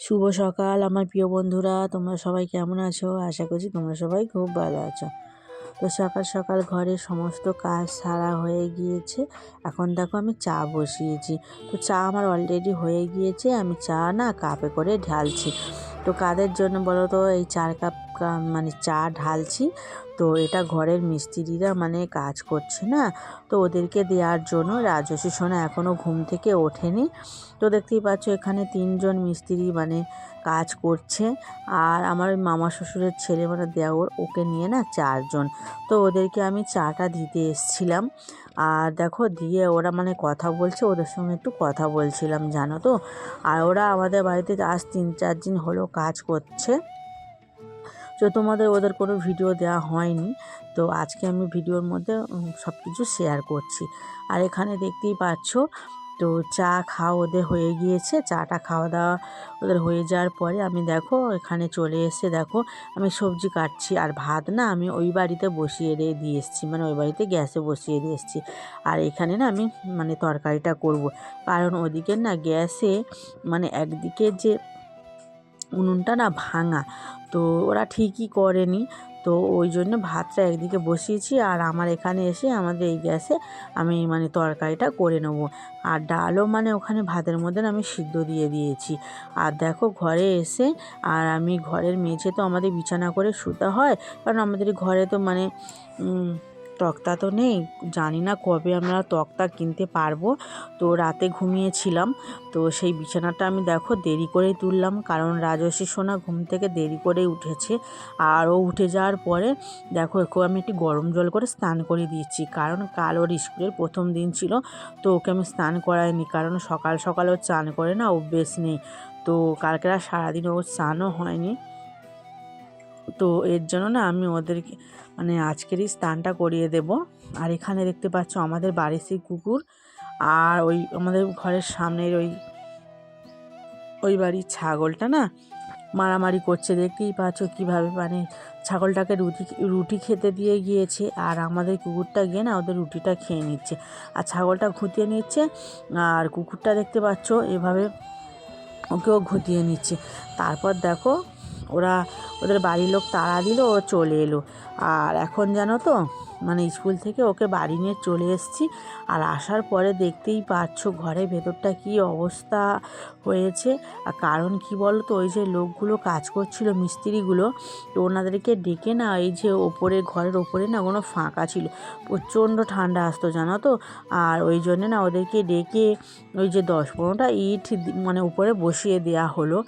শুভ সকাল, আমার প্রিয় বন্ধুরা। তোমরা সবাই কেমন আছো? আশা করছি তোমরা সবাই খুব ভালো আছো। তো সকাল সকাল ঘরে সমস্ত কাজ সারা হয়ে গিয়েছে। এখন দেখো আমি চা বসিয়েছি। তো চা আমার অলরেডি হয়ে গিয়েছে। আমি চা না কাপে করে ঢালছি। তো কাদের জন্য বলো তো? এই চার কাপ মানে চা ঢালছি। তো এটা ঘরের মিস্ত্রিরা মানে কাজ করছে না। তো ওদেরকে দেওয়ার জন্য রাজস্বী সোনা এখনও ঘুম থেকে ওঠেনি। তো দেখতেই পাচ্ছ এখানে তিনজন মিস্ত্রি মানে কাজ করছে। আর আমার মামা শ্বশুরের ছেলে মানে দেওর, ওকে নিয়ে না চারজন। তো ওদেরকে আমি চাটা দিতে এসছিলাম। আর দেখো দিয়ে ওরা মানে কথা বলছে, ওদের সঙ্গে একটু কথা বলছিলাম, জানো তো। আর ওরা আমাদের বাড়িতে আজ তিন চার দিন হলো কাজ করছে। তো তোমাদের ওদের কোনো ভিডিও দেওয়া হয়নি। তো আজকে আমি ভিডিওর মধ্যে সব কিছু শেয়ার করছি। আর এখানে দেখতেই পাচ্ছ, তো চা খাওয়া ওদের হয়ে গিয়েছে। চাটা খাওয়া দাওয়া ওদের হয়ে যাওয়ার পরে আমি দেখো, এখানে চলে এসে দেখো, আমি সবজি কাটছি। আর ভাত না আমি ওই বাড়িতে বসিয়ে দিয়ে দিয়ে এসেছি মানে ওই বাড়িতে গ্যাসে বসিয়ে দিয়ে এসেছি। আর এখানে না আমি মানে তরকারিটা করব। কারণ ওদিকে না গ্যাসে মানে একদিকে যে উনুনটা না ভাঙা। তো ওরা ঠিকই করেনি। তো ওই জন্য ভাতটা একদিকে বসিয়েছি আর আমার এখানে এসে আমাদের এই গ্যাসে আমি মানে তরকারিটা করে নেব। আর ডালও মানে ওখানে ভাতের মধ্যে আমি সিদ্ধ দিয়ে দিয়েছি। আর দেখো ঘরে এসে আর আমি ঘরের মেঝে তো আমাদের বিছানা করে শুতে হয়। কারণ আমাদের ঘরে তো মানে তক্তা তো নেই, জানি না কবে আমরা তক্তা কিনতে পারব। তো রাতে ঘুমিয়েছিলাম, তো সেই বিছানাটা আমি দেখো দেরি করেই তুললাম, কারণ রাজস্বী সোনা ঘুম থেকে দেরি করেই উঠেছে। আর ও উঠে যাওয়ার পরে দেখো ওকে আমি একটি গরম জল করে স্নান করে দিয়েছি, কারণ কাল ওর স্কুলের প্রথম দিন ছিল, তো ওকে আমি স্নান করাইনি, কারণ সকাল সকাল ও স্নান করে না, অভ্যেস নেই। তো কালকে আর সারাদিন ও স্নানও হয়নি। তো এর জন্য না আমি ওদেরকে মানে আজকেরই স্নানটা করিয়ে দেব। আর এখানে দেখতে পাচ্ছ আমাদের বাড়ির সেই কুকুর আর ওই আমাদের ঘরের সামনের ওই ওই বাড়ির ছাগলটা না মারামারি করছে। দেখতেই পাচ্ছ কীভাবে মানে ছাগলটাকে রুটি রুটি খেতে দিয়ে গিয়েছে আর আমাদের কুকুরটা গিয়ে না ওদের রুটিটা খেয়ে নিচ্ছে আর ছাগলটা ঘুতিয়ে নিচ্ছে আর কুকুরটা দেখতে পাচ্ছ এভাবে ওকেও ঘুতিয়ে নিচ্ছে। তারপর দেখো ওরা ওদের বাড়ির লোক তাড়া দিল, ও চলে এলো। আর এখন জানো তো মানে স্কুল থেকে ওকে বাড়ি নিয়ে চলে এসেছি। আর আসার পরে দেখতেই পাচ্ছ ঘরের ভেতরটা কী অবস্থা হয়েছে। আর কারণ কি বলো তো ওই যে লোকগুলো কাজ করছিল, মিস্ত্রিগুলো, তো ওনাদেরকে ডেকে না, এই যে ওপরে, ঘরের ওপরে না কোনো ফাঁকা ছিল। প্রচণ্ড ঠান্ডা আসতো জানো তো। আর ওই জন্যে না ওদেরকে ডেকে ওই যে দশ পনেরোটা ইট মানে উপরে বসিয়ে দেওয়া হলো।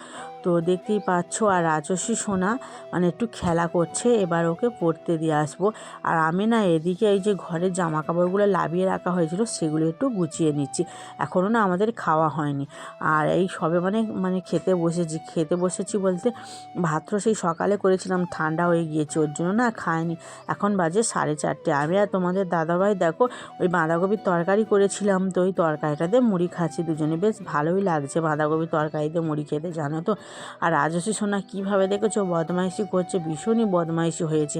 তো দেখতেই পাচ্ছ, আর রাজস্বী সোনা মানে একটু খেলা করছে, এবার ওকে পড়তে দিয়ে আসব। আর আমি না এদিকে এই যে ঘরের জামা কাপড়গুলো লাভিয়ে রাখা হয়েছিল, সেগুলো একটু গুছিয়ে নিচ্ছি। এখনও না আমাদের খাওয়া হয়নি। আর এই সবে মানে মানে খেতে বসেছি খেতে বসেছি বলতে ভাত সেই সকালে করেছিলাম, ঠান্ডা হয়ে গিয়েছে, ওর জন্য না খায়নি এখন বাজে সাড়ে চারটে। আমি আর তোমাদের দাদাভাই দেখো, ওই বাঁধাকপির তরকারি করেছিলাম, তো ওই তরকারিটাতে মুড়ি খাচ্ছি দুজনে। বেশ ভালোই লাগছে বাঁধাকপির তরকারিতে মুড়ি খেতে, জানো তো? আর রাজস্বী সোনা কীভাবে দেখেছ? বদমাইশি করছে, ভীষণই বদমাইশি হয়েছে।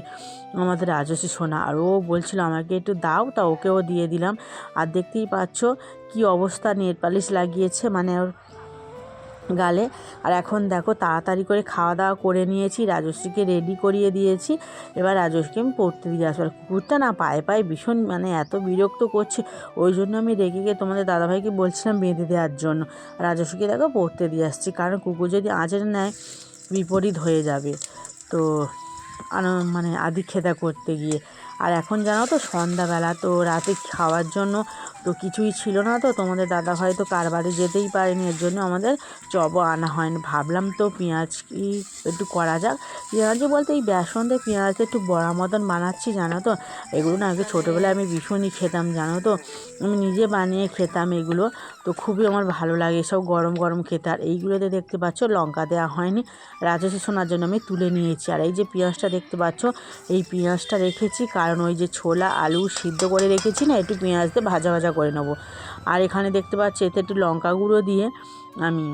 আমাদের রাজস্বী সোনা, আর ও বলছিল আমাকে একটু দাও, তা ওকেও দিয়ে দিলাম। আর দেখতেই পাচ্ছ কি অবস্থা, নেট পালিশ লাগিয়েছে মানে ওর গালে। আর এখন দেখো, তাড়াতাড়ি করে খাওয়া দাওয়া করে নিয়েছি, রাজশ্রীকে রেডি করিয়ে দিয়েছি। এবার রাজশ্রীকে আমি পড়তে দিয়ে আসব। কুকুরটা না পায়ে পায়ে ভীষণ মানে এত বিরক্ত করছে, ওই জন্য আমি রেগে গিয়ে তোমাদের দাদাভাইকে বলছিলাম বেঁধে দেওয়ার জন্য। রাজশ্রীকে দেখো পড়তে দিয়ে আসছি, কারণ কুকুর যদি আঁচড়ে নেয় বিপরীত হয়ে যাবে, তো মানে আদি খেতা করতে গিয়ে। আর এখন জানো তো সন্ধ্যাবেলা, তো রাতে খাওয়ার জন্য তো কিছুই ছিল না তো। তোমাদের দাদা ভাই তো কার বাড়ি যেতেই পারেনি, এর জন্য আমাদের চপও আনা হয়নি। ভাবলাম তো পেঁয়াজ কি একটু করা যাক। পেঁয়াজ বলতে এই বেসন দিয়ে পেঁয়াজ একটু বড়া মতন বানাচ্ছি, জানো তো। এগুলো না আগে ছোটোবেলায় আমি ভীষণই খেতাম, জানো তো। আমি নিজে বানিয়ে খেতাম এগুলো, তো খুবই আমার ভালো লাগে সব গরম গরম খেতে। আর এইগুলোতে দেখতে পাচ্ছ লঙ্কা দেওয়া হয়নি। রাজস্বী সোনার জন্য আমি তুলে নিয়েছি। আর এই যে পেঁয়াজটা দেখতে পাচ্ছ, এই পেঁয়াজটা রেখেছি কারণ ওই যে ছোলা, আলু সিদ্ধ করে রেখেছি না, একটু পেঁয়াজ দিয়ে ভাজা ভাজা করে নেব। আর এখানে দেখতে পাচ্ছি, এতে একটু লঙ্কা গুঁড়ো দিয়ে আমি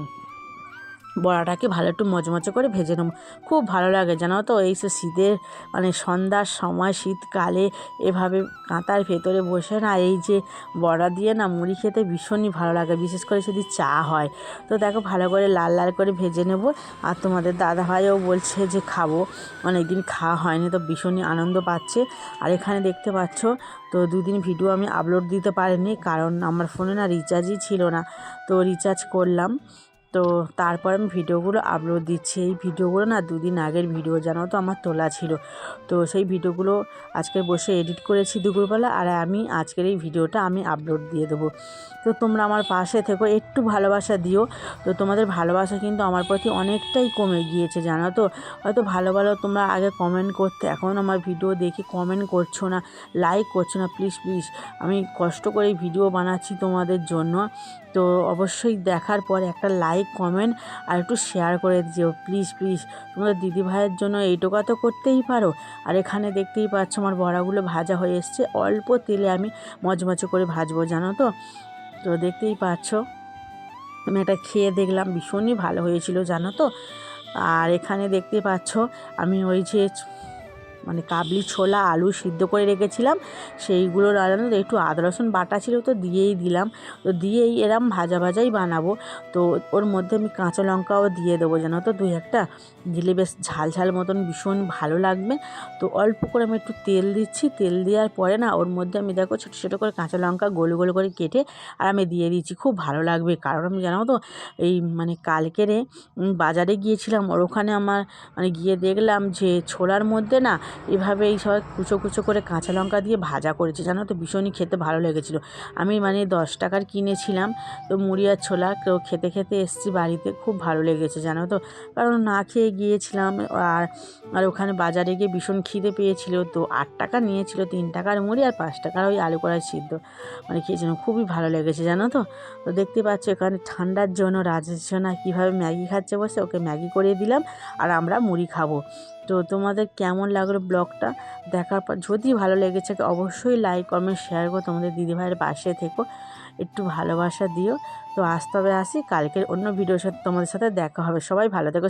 বড়াটাকে ভালো একটু মচমচে করে ভেজে নেব। খুব ভালো লাগে, জানো তো? এই সে শীতের মানে সন্ধ্যার সময়, শীতকালে এভাবে কাঁতার ভেতরে বসে না, এই যে বড়া দিয়ে না মুড়ি খেতে ভীষণই ভালো লাগে, বিশেষ করে যদি চা হয়। তো দেখো, ভালো করে লাল লাল করে ভেজে নেব। আর তোমাদের দাদা ভাইও বলছে যে খাব, অনেকদিন খাওয়া হয়নি, তো ভীষণই আনন্দ পাচ্ছে। আর এখানে দেখতে পাচ্ছ, তো দুদিন ভিডিও আমি আপলোড দিতে পারিনি, কারণ আমার ফোনে না রিচার্জই ছিল না। তো রিচার্জ করলাম। তো তারপর আমি ভিডিওগুলো আপলোড দিচ্ছি। এই ভিডিওগুলো না দুদিন আগের ভিডিও জানো তো আমার তোলা ছিল। তো সেই ভিডিওগুলো আজকে বসে এডিট করেছি দুপুরবেলা আর আমি আজকের এই ভিডিওটা আমি আপলোড দিয়ে দেবো। তো তোমরা আমার পাশে থেকো, একটু ভালোবাসা দিও। তো তোমাদের ভালোবাসা কিন্তু আমার প্রতি অনেকটাই কমে গিয়েছে, জানো তো? হয়তো ভালো ভালো তোমরা আগে কমেন্ট করতে, এখন আমার ভিডিও দেখে কমেন্ট করছ না লাইক করছ না প্লিজ প্লিজ আমি কষ্ট করে ভিডিও বানাচ্ছি তোমাদের জন্য। তো অবশ্যই দেখার পরে একটা লাইক কমেন্ট আর একটু শেয়ার করে দিও। প্লিজ প্লিজ তোমাদের দিদি ভাইয়ের জন্য এইটুকা তো করতেই পারো। আর এখানে দেখতেই পাচ্ছ আমার বড়াগুলো ভাজা হয়ে এসছে। অল্প তেলে আমি মচমচে করে ভাজবো, জানো তো? তো দেখতেই পাচ্ছ, আমি এটা খেয়ে দেখলাম, ভীষণই ভালো হয়েছিল, জানো তো? আর এখানে দেখতে পাচ্ছ, আমি ওই যে মানে কাবলি ছোলা, আলু সিদ্ধ করে রেখেছিলাম। সেইগুলো রান্না একটু আদা, রসুন বাটা ছিল তো দিয়েই দিলাম। তো দিয়েই এরম ভাজা ভাজাই বানাবো। তো ওর মধ্যে আমি কাঁচা লঙ্কাও দিয়ে দেবো, জানো তো? দুই একটা দিলে বেশ ঝাল ঝাল মতন ভীষণ ভালো লাগবে। তো অল্প করে আমি একটু তেল দিচ্ছি। তেল দেওয়ার পরে না, ওর মধ্যে আমি দেখো ছোটো ছোটো করে কাঁচা লঙ্কা গোল গোল করে কেটে আর আমি দিয়ে দিচ্ছি। খুব ভালো লাগবে। কারণ আমি জানো তো, এই মানে কালকেরে বাজারে গিয়েছিলাম। ওর ওখানে আমার মানে গিয়ে দেখলাম যে ছোলার মধ্যে না এভাবে এই সব কুচো কুচো করে কাঁচা লঙ্কা দিয়ে ভাজা করেছে। জানো তো, ভীষণই খেতে ভালো লেগেছিলো। আমি মানে দশ টাকার কিনেছিলাম, তো মুড়ি আর ছোলা কেউ খেতে খেতে এসছি বাড়িতে, খুব ভালো লেগেছে জানো তো। কারণ না খেয়ে গিয়েছিলাম, আর আর ওখানে বাজারে গিয়ে ভীষণ খিদে পেয়েছিল, তো আট টাকা নিয়েছিল, তিন টাকার মুড়ি আর পাঁচ টাকার ওই আলু কড়াই সিদ্ধ। মানে খেয়েছিলাম খুবই ভালো লেগেছে জানো তো। তো দেখতে পাচ্ছ এখানে ঠান্ডার জন্য রাজেশ না কীভাবে ম্যাগি খাচ্ছে বসে, ওকে ম্যাগি করে দিলাম, আর আমরা মুড়ি খাব। তো তোমাদের কেমন লাগল ব্লগটা দেখার পর যদি ভালো লেগেছে অবশ্যই লাইক, কমেন্ট, শেয়ার করো তোমাদের দিদিভাইয়ের পাশে থেকো। একটু ভালোবাসা দিও। তো আসতে হবে আসি, কালকের অন্য ভিডিওর সাথে তোমাদের সাথে দেখা হবে। সবাই ভালো থেকো